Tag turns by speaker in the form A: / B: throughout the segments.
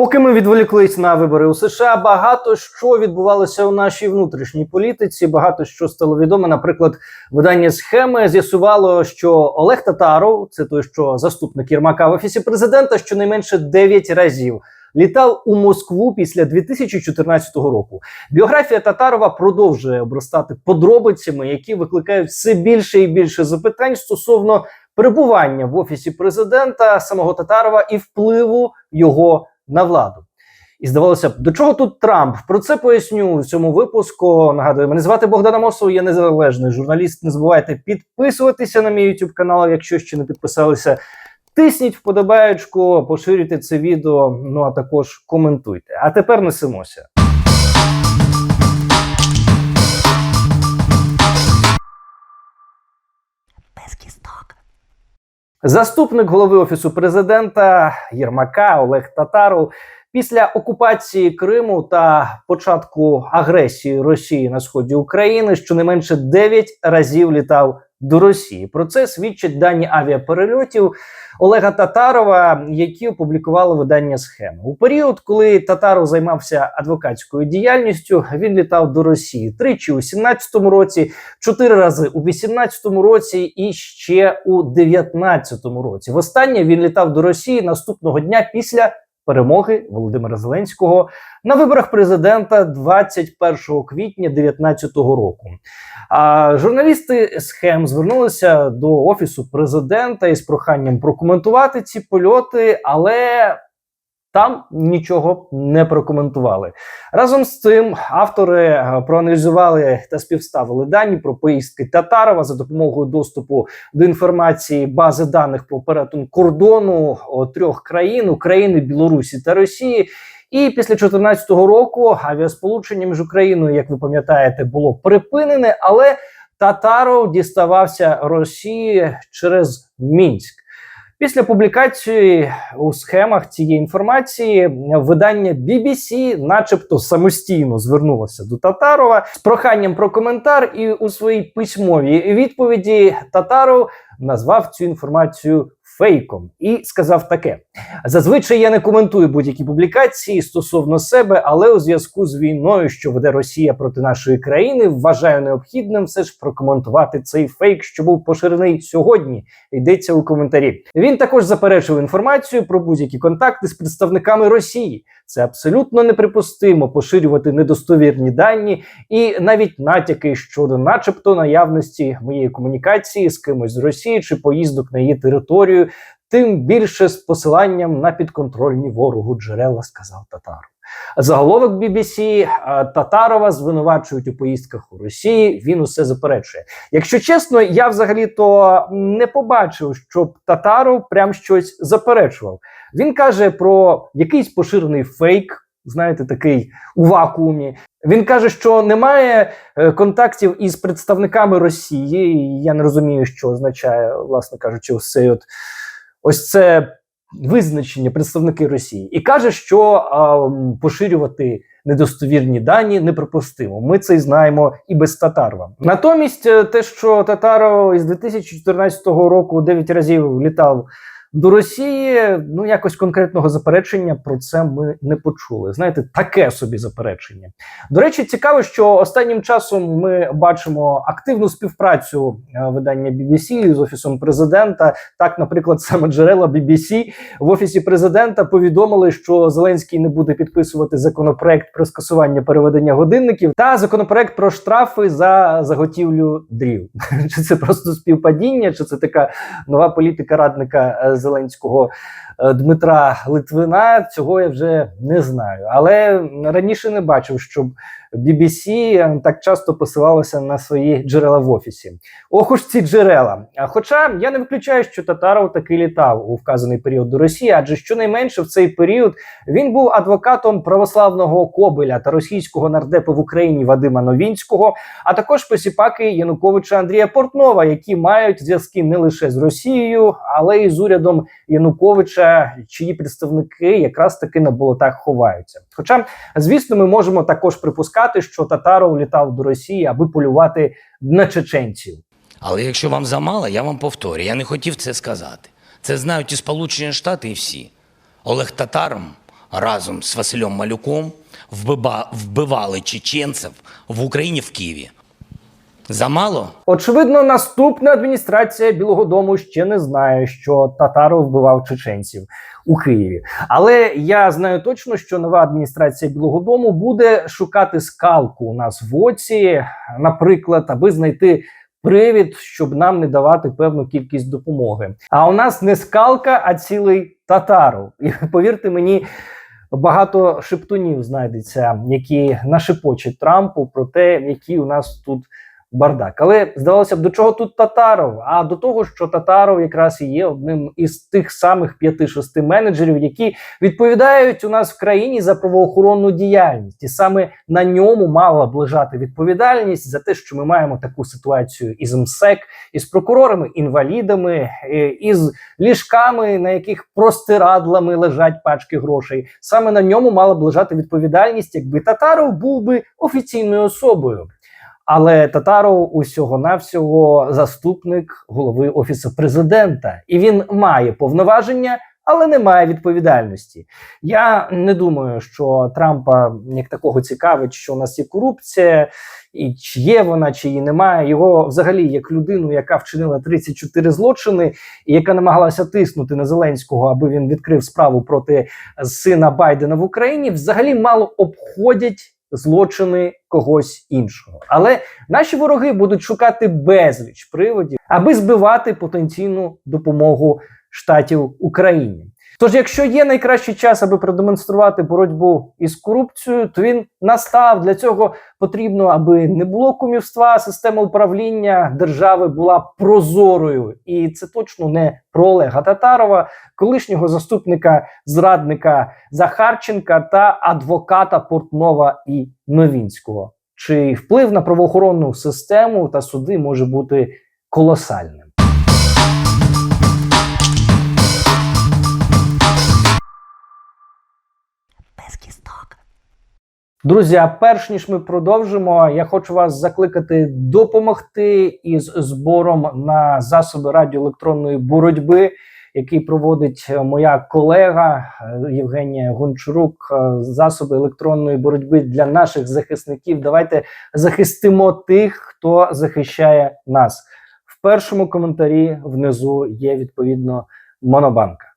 A: Поки ми відволіклись на вибори у США, багато що відбувалося у нашій внутрішній політиці. Багато що стало відомо. Наприклад, видання схеми з'ясувало, що Олег Татаров, це той, що заступник Єрмака в офісі президента, щонайменше 9 разів літав у Москву після 2014 року. Біографія Татарова продовжує обростати подробицями, які викликають все більше і більше запитань стосовно перебування в офісі президента самого Татарова і впливу його на владу. І здавалося б, до чого тут Трамп? Про це поясню в цьому випуску. Нагадую, мене звати Богдан Амосов, я незалежний журналіст. Не забувайте підписуватися на мій YouTube канал, якщо ще не підписалися. Тисніть вподобаєчку, поширюйте це відео, ну а також коментуйте. А тепер несемося. Заступник голови офісу президента Єрмака Олег Татаров після окупації Криму та початку агресії Росії на сході України щонайменше 9 разів літав до Росії. Про це свідчать дані авіаперельотів Олега Татарова, які опублікували видання схеми. У період, коли Татаров займався адвокатською діяльністю, він літав до Росії тричі у 17-му році, чотири рази у 18-му році і ще у 19-му році. Востаннє він літав до Росії наступного дня після перемоги Володимира Зеленського на виборах президента 21 квітня 2019 року. А журналісти схем звернулися до офісу президента із проханням прокоментувати ці польоти, але там нічого не прокоментували. Разом з цим автори е, проаналізували та співставили дані про поїздки Татарова за допомогою доступу до інформації бази даних про перетин кордону трьох країн України, Білорусі та Росії. І після 2014 року авіасполучення між Україною, як ви пам'ятаєте, було припинене, але Татаров діставався Росії через Мінськ. Після публікації у схемах цієї інформації видання BBC, начебто, самостійно звернулося до Татарова з проханням про коментар, і у своїй письмовій відповіді Татаров назвав цю інформацію фейком і сказав таке: зазвичай я не коментую будь-які публікації стосовно себе, але у зв'язку з війною, що веде Росія проти нашої країни, вважаю необхідним все ж прокоментувати цей фейк, що був поширений сьогодні. Йдеться у коментарі. Він також заперечив інформацію про будь-які контакти з представниками Росії. Це абсолютно неприпустимо поширювати недостовірні дані і навіть натяки щодо, начебто, наявності моєї комунікації з кимось з Росії чи поїздок на її територію, тим більше з посиланням на підконтрольні ворогу джерела, сказав Татаров. Заголовок BBC Татарова звинувачують у поїздках у Росії. Він усе заперечує. Якщо чесно, я взагалі то не побачив, щоб Татаров прям щось заперечував. Він каже про якийсь поширений фейк. Знаєте, такий у вакуумі. Він каже, що немає е, контактів із представниками Росії. Я не розумію, що означає, власне кажучи, цей от ось це визначення представники Росії, і каже, що а, поширювати недостовірні дані неприпустимо. Ми це знаємо і без Татарова. Натомість, е, те, що Татаров із 2014 року 9 разів літав. До Росії ну якось конкретного заперечення про це ми не почули. Знаєте, таке собі заперечення. До речі, цікаво, що останнім часом ми бачимо активну співпрацю е, видання BBC з офісом президента. Так, наприклад, саме джерела BBC в офісі президента повідомили, що Зеленський не буде підписувати законопроект про скасування переведення годинників та законопроект про штрафи за заготівлю дрів. Чи це просто співпадіння, чи це така нова політика радника е, Зеленського е, Дмитра Литвина? Цього я вже не знаю. Але раніше не бачив, щоб BBC е, так часто посилалося на свої джерела в офісі. Ох уж ці джерела. Хоча я не виключаю, що Татаров таки літав у вказаний період до Росії, адже щонайменше в цей період він був адвокатом православного Кобеля та російського нардепа в Україні Вадима Новінського, а також посіпаки Януковича Андрія Портнова, які мають зв'язки не лише з Росією, але й з урядом Януковича, чиї представники якраз таки на болотах ховаються. Хоча, звісно, ми можемо також припускати, що Татаров літав до Росії, аби полювати на чеченців.
B: Але якщо вам замало, я вам повторю. Я не хотів це сказати. Це знають і Сполучені Штати, і всі. Олег Татаром разом з Василем Малюком вбивали чеченців в Україні в Києві. Замало?
A: Очевидно, наступна адміністрація Білого Дому ще не знає, що Татаров вбивав чеченців у Києві. Але я знаю точно, що нова адміністрація Білого Дому буде шукати скалку у нас в оці, наприклад, аби знайти. Привід, щоб нам не давати певну кількість допомоги. А у нас не скалка, а цілий татаров. І повірте мені, багато шептунів знайдеться, які нашепочуть Трампу про те, який у нас тут бардак. Але здавалося б, до чого тут Татаров? А до того, що Татаров якраз і є одним із тих самих 5-6 менеджерів, які відповідають у нас в країні за правоохоронну діяльність, і саме на ньому мала б лежати відповідальність за те, що ми маємо таку ситуацію із МСЕК, із прокурорами, інвалідами, е, із ліжками, на яких простирадлами лежать пачки грошей. Саме на ньому мала б лежати відповідальність, якби Татаров був би офіційною особою. Але Татаров усього навсього заступник голови офісу президента, і він має повноваження, але не має відповідальності. Я не думаю, що Трампа як такого цікавить, що у нас є корупція, і чи є вона, чи її немає. Його взагалі як людину, яка вчинила 34 злочини, і яка намагалася тиснути на Зеленського, аби він відкрив справу проти сина Байдена в Україні, взагалі мало обходять злочини когось іншого. Але наші вороги будуть шукати безліч приводів, аби збивати потенційну допомогу штатів Україні. Тож, якщо є найкращий час, аби продемонструвати боротьбу із корупцією, то він настав. Для цього потрібно, аби не було кумівства, система управління держави була прозорою, і це точно не про Олега Татарова, колишнього заступника зрадника Захарченка та адвоката Портнова і Новінського. Чий вплив на правоохоронну систему та суди може бути колосальним. Друзі, перш ніж ми продовжимо, я хочу вас закликати допомогти із збором на засоби радіоелектронної боротьби, який проводить моя колега е, Євгенія Гончарук. Е, Засоби електронної боротьби для наших захисників. Давайте захистимо тих, хто захищає нас. В першому коментарі внизу є відповідно монобанка.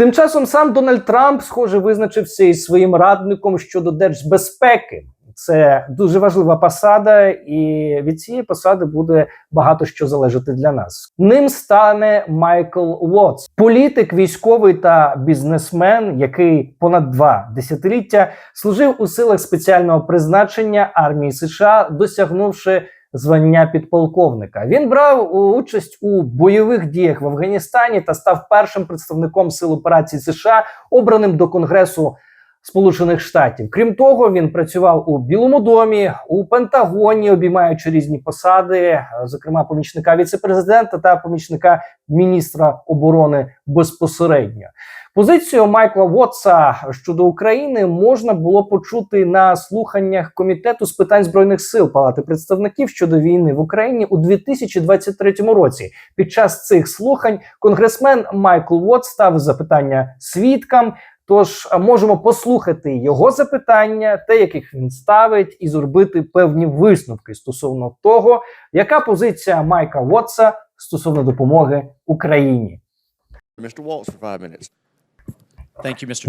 A: Тим часом сам Дональд Трамп, схоже, визначився із своїм радником щодо держбезпеки. Це дуже важлива посада, і від цієї посади буде багато що залежати для нас. Ним стане Майкл Уотс, політик, військовий та бізнесмен, який понад два десятиліття служив у силах спеціального призначення армії США, досягнувши звання підполковника. Він брав участь у бойових діях в Афганістані та став першим представником сил операції США, обраним до Конгресу Сполучених Штатів. Крім того, він працював у Білому домі, у Пентагоні, обіймаючи різні посади, е, зокрема помічника віцепрезидента та помічника міністра оборони безпосередньо. Позицію Майкла Вотса щодо України можна було почути на слуханнях комітету з питань збройних сил Палати представників щодо війни в Україні у 2023 році. Під час цих слухань конгресмен Майкл Вотс став запитання свідкам. Тож можемо послухати його запитання, те, яких він ставить, і зробити певні висновки стосовно того, яка позиція Майка Вотса стосовно допомоги Україні.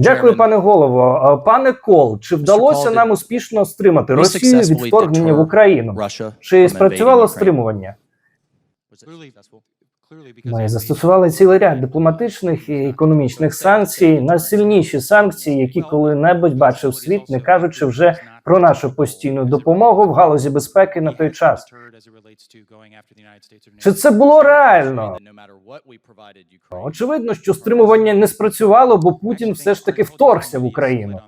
A: Дякую, пане голово. Пане Кол, чи вдалося нам успішно стримати Росію від вторгнення в Україну? Чи спрацювало стримування? Ми застосували цілий ряд дипломатичних і економічних санкцій, найсильніші санкції, які коли-небудь бачив світ, не кажучи вже про нашу постійну допомогу в галузі безпеки на той час. Чи це було реально? Очевидно, що стримування не спрацювало, бо Путін все ж таки вторгся в Україну.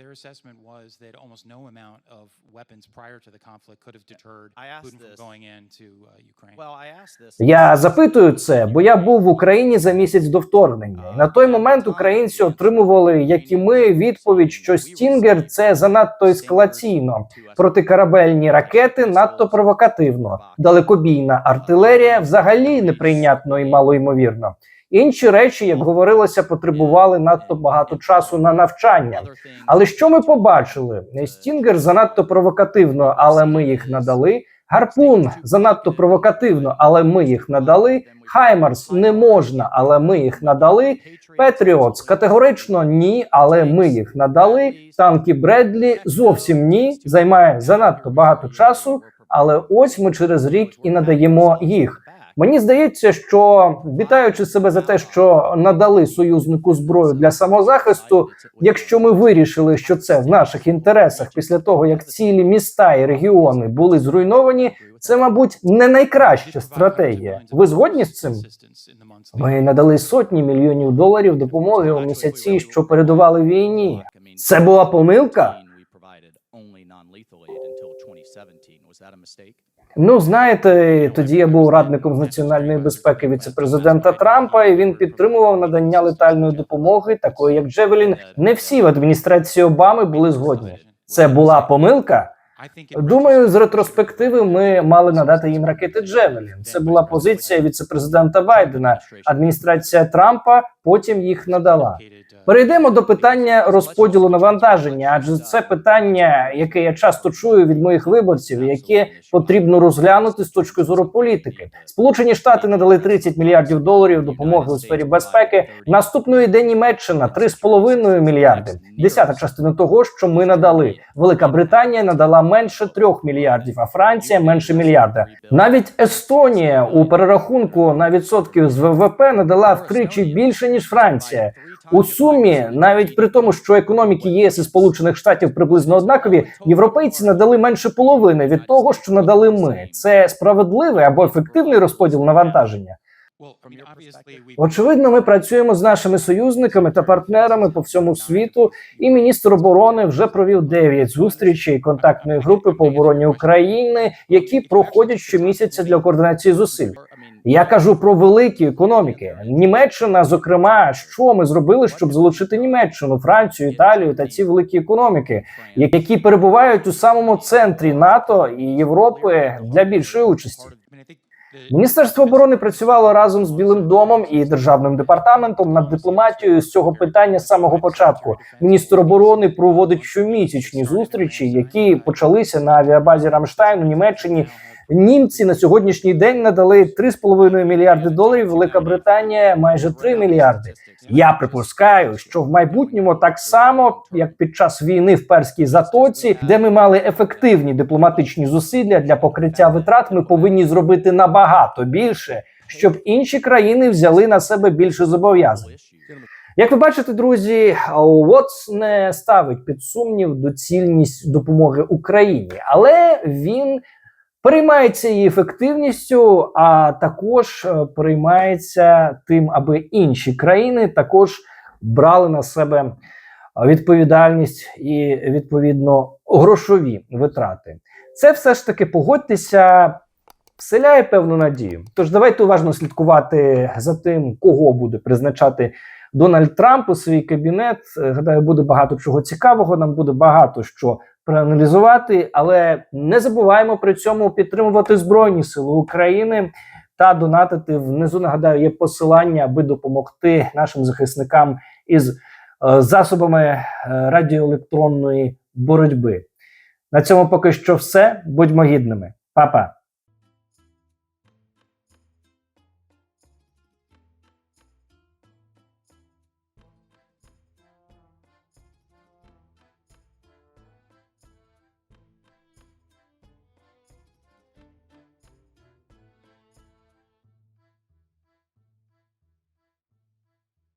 C: Their assessment was that almost no amount of weapons prior to the conflict could have deterred
D: I asked
C: Putin from going into uh, Ukraine.
D: Well, I asked this.
A: Я запитую це, бо я був в Україні за місяць до вторгнення. На той момент українці отримували, як і ми, відповідь, що Стінгер це це занадто ескалаційно. Протикорабельні ракети надто провокативно. Далекобійна артилерія взагалі неприйнятно і малоймовірно. Інші речі, як говорилося, потребували надто багато часу на навчання. Але що ми побачили? Стінгер занадто провокативно, але ми їх надали. Гарпун занадто провокативно, але ми їх надали. Хаймарс не можна, але ми їх надали. Петріотс категорично ні, але ми їх надали. Танки Бредлі зовсім ні. Займає занадто багато часу. Але ось ми через рік і надаємо їх. Мені здається, що вітаючи себе за те, що надали союзнику зброю для самозахисту, якщо ми вирішили, що це в наших інтересах після того, як цілі міста і регіони були зруйновані, це, мабуть, не найкраща стратегія. Ви згодні з цим? Ми надали сотні мільйонів доларів допомоги у місяці, що передували війні. Це була помилка? Ну знаєте, тоді я був радником з національної безпеки віцепрезидента Трампа, і він підтримував надання летальної допомоги, такої як Джевелін. Не всі в адміністрації Обами були згодні. Це була помилка. Думаю, з ретроспективи ми мали надати їм ракети Джевелін. Це була позиція віцепрезидента Байдена. Адміністрація Трампа потім їх надала. Перейдемо до питання розподілу навантаження, адже це питання, яке я часто чую від моїх виборців, яке потрібно розглянути з точки зору політики. Сполучені Штати надали 30 мільярдів доларів допомоги у сфері безпеки. Наступної йде Німеччина 3,5 мільярди. Десята частина того, що ми надали. Велика Британія надала менше 3 мільярдів, а Франція менше мільярда. Навіть Естонія у перерахунку на відсотків з ВВП надала втричі більше ніж Франція. У сумі, навіть при тому, що економіки ЄС і Сполучених Штатів приблизно однакові, європейці надали менше половини від того, що надали ми. Це справедливий або ефективний розподіл навантаження. Очевидно, ми працюємо з нашими союзниками та партнерами по всьому світу. І міністр оборони вже провів 9 зустрічей контактної групи по обороні України, які проходять щомісяця для координації зусиль. Я кажу про великі економіки. Німеччина, зокрема, що ми зробили, щоб залучити Німеччину, Францію, Італію та ці великі економіки, які перебувають у самому центрі НАТО і Європи для більшої участі. Міністерство оборони працювало разом з Білим домом і державним департаментом над дипломатією з цього питання з самого початку. Міністр оборони проводить щомісячні зустрічі, які почалися на авіабазі Рамштайн у Німеччині. Німці на сьогоднішній день надали 3,5 мільярди доларів. Велика Британія майже 3 мільярди. Я припускаю, що в майбутньому так само, як під час війни в перській затоці, де ми мали ефективні дипломатичні зусилля для покриття витрат, ми повинні зробити набагато більше, щоб інші країни взяли на себе більше зобов'язань. Як ви бачите, друзі, УОЦ не ставить під сумнів доцільність допомоги Україні, але він переймається її ефективністю, а також е, переймається тим, аби інші країни також брали на себе відповідальність і відповідно грошові витрати. Це все ж таки погодьтеся. Вселяє певну надію. Тож давайте уважно слідкувати за тим, кого буде призначати Дональд Трамп у свій кабінет. Е, Гадаю, буде багато чого цікавого. Нам буде багато що проаналізувати, але не забуваємо при цьому підтримувати Збройні Сили України та донатити внизу. Нагадаю, є посилання, аби допомогти нашим захисникам із е, засобами е, радіоелектронної боротьби. На цьому поки що все. Будьмо гідними, Па-па.